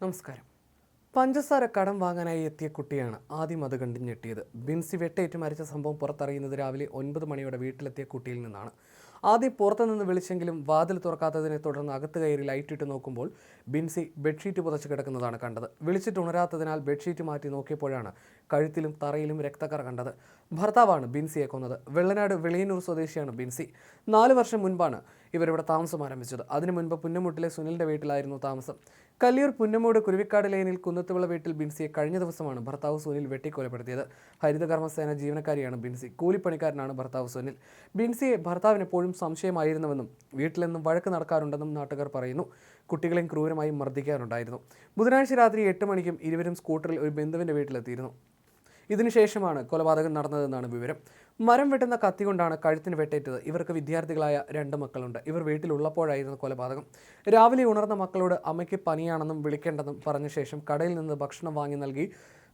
നമസ്കാരം. പഞ്ചസാര കടം വാങ്ങാനായി എത്തിയ കുട്ടിയാണ് ആദ്യം അത് കണ്ട് ഞെട്ടിയത്. ബിൻസി വെട്ടേറ്റ് മരിച്ച സംഭവം പുറത്തറിയുന്നത് രാവിലെ ഒൻപത് മണിയോടെ വീട്ടിലെത്തിയ കുട്ടിയിൽ നിന്നാണ്. ആദ്യം പുറത്തുനിന്ന് വിളിച്ചെങ്കിലും വാതിൽ തുറക്കാത്തതിനെ തുടർന്ന് അകത്ത് കയറി ലൈറ്റിട്ട് നോക്കുമ്പോൾ ബിൻസി ബെഡ്ഷീറ്റ് പുതച്ച് കിടക്കുന്നതാണ് കണ്ടത്. വിളിച്ചിട്ട് ഉണരാത്തതിനാൽ ബെഡ്ഷീറ്റ് മാറ്റി നോക്കിയപ്പോഴാണ് കഴുത്തിലും തറയിലും രക്തക്കറ കണ്ടത്. ഭർത്താവാണ് ബിൻസിയെ കൊന്നത്. വെള്ളനാട് വെളിയന്നൂർ സ്വദേശിയാണ് ബിൻസി. നാല് വർഷം മുൻപാണ് ഇവരിവിടെ താമസം ആരംഭിച്ചത്. അതിനു മുൻപ് പുന്നമുട്ടിലെ സുനിലിന്റെ വീട്ടിലായിരുന്നു താമസം. കല്ലിയൂർ പുന്നമൂട് കുരുവിക്കാട് ലൈനിൽ കുന്നത്തുവിള വീട്ടിൽ ബിൻസിയെ കഴിഞ്ഞ ദിവസമാണ് ഭർത്താവ് സുനിൽ വെട്ടിക്കൊലപ്പെടുത്തിയത്. ഹരിതകർമ്മസേന ജീവനക്കാരിയാണ് ബിൻസി. കൂലിപ്പണിക്കാരനാണ് ഭർത്താവ് സുനിൽ. ബിൻസിയെ ഭർത്താവിന് എപ്പോഴും സംശയമായിരുന്നുവെന്നും വീട്ടിൽ നിന്നും വഴക്ക് നടക്കാറുണ്ടെന്നും നാട്ടുകാർ പറയുന്നു. കുട്ടികളെയും ക്രൂരമായി മർദ്ദിക്കാറുണ്ടായിരുന്നു. ബുധനാഴ്ച രാത്രി എട്ട് മണിക്കും ഇരുവരും സ്കൂട്ടറിൽ ഒരു ബന്ധുവിന്റെ വീട്ടിലെത്തിയിരുന്നു. ഇതിനുശേഷമാണ് കൊലപാതകം നടന്നതെന്നാണ് വിവരം. മരം വെട്ടുന്ന കത്തി കൊണ്ടാണ് കഴുത്തിന് വെട്ടേറ്റത്. ഇവർക്ക് വിദ്യാർത്ഥികളായ രണ്ട് മക്കളുണ്ട്. ഇവർ വീട്ടിലുള്ളപ്പോഴായിരുന്നു കൊലപാതകം. രാവിലെ ഉണർന്ന മക്കളോട് അമ്മയ്ക്ക് പനിയാണെന്നും വിളിക്കേണ്ടെന്നും പറഞ്ഞ ശേഷം കടയിൽ നിന്ന് ഭക്ഷണം വാങ്ങി നൽകി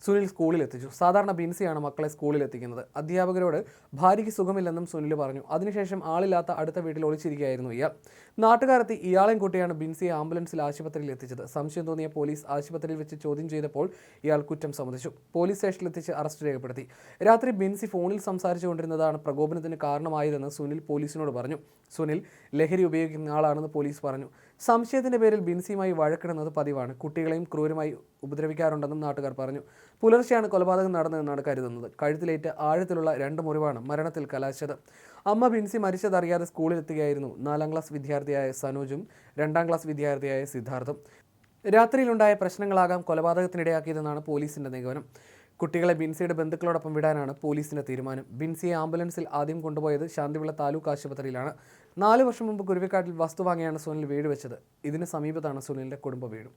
സുനിൽ സ്കൂളിൽ എത്തിച്ചു സാധാരണ ബിൻസിയാണ് മക്കളെ സ്കൂളിൽ എത്തിക്കുന്നത് അധ്യാപകരോട് ഭാര്യയ്ക്ക് സുഖമില്ലെന്നും സുനിൽ പറഞ്ഞു. അതിനുശേഷം ആളില്ലാത്ത അടുത്ത വീട്ടിൽ ഒളിച്ചിരിക്കുകയായിരുന്നു ഇയാൾ. നാട്ടുകാരെത്തി ഇയാളെയും കൂട്ടിയാണ് ബിൻസിയെ ആംബുലൻസിൽ ആശുപത്രിയിൽ എത്തിച്ചത്. സംശയം തോന്നിയ പോലീസ് ആശുപത്രിയിൽ വെച്ച് ചോദ്യം ചെയ്തപ്പോൾ ഇയാൾ കുറ്റം സമ്മതിച്ചു. പോലീസ് സ്റ്റേഷനിൽ എത്തിച്ച് അറസ്റ്റ് രേഖപ്പെടുത്തി. രാത്രി ബിൻസി ഫോണിൽ സംസാരിച്ചുകൊണ്ടിരുന്നതാണ് പ്രകോപനത്തിന് കാരണമായതെന്ന് സുനിൽ പോലീസിനോട് പറഞ്ഞു. സുനിൽ ലഹരി ഉപയോഗിക്കുന്ന ആളാണെന്ന് പോലീസ് പറഞ്ഞു. സംശയത്തിന്റെ പേരിൽ ബിൻസിയുമായി വഴക്കിടുന്നത് പതിവാണ്. കുട്ടികളെയും ക്രൂരമായി ഉപദ്രവിക്കാറുണ്ടെന്നും നാട്ടുകാർ പറഞ്ഞു. പുലർച്ചെയാണ് കൊലപാതകം നടന്നതെന്നാണ് കരുതുന്നത്. കഴുത്തിലേറ്റ് ആഴത്തിലുള്ള രണ്ട് മുറിവാണ് മരണത്തിൽ കലാശത് അമ്മ ബിൻസി മരിച്ചതറിയാതെ സ്കൂളിലെത്തുകയായിരുന്നു. നാലാം ക്ലാസ് വിദ്യാർത്ഥിയായ സനോജും രണ്ടാം ക്ലാസ് വിദ്യാർത്ഥിയായ സിദ്ധാർത്ഥും. രാത്രിയിലുണ്ടായ പ്രശ്നങ്ങളാകാം കൊലപാതകത്തിനിടയാക്കിയതെന്നാണ് പോലീസിന്റെ നിഗമനം. കുട്ടികളെ ബിൻസിയുടെ ബന്ധുക്കളോടൊപ്പം വിടാനാണ് പോലീസിന്റെ തീരുമാനം. ബിൻസിയെ ആംബുലൻസിൽ ആദ്യം കൊണ്ടുപോയത് ശാന്തിവിള താലൂക്ക് ആശുപത്രിയിലാണ്. നാലു വർഷം മുമ്പ് കുരുവിക്കാട്ടിൽ വസ്തു വാങ്ങിയാണ് സുനിൽ വീട് വെച്ചത്. ഇതിന് സമീപത്താണ് സുനിലിന്റെ കുടുംബ വീടും.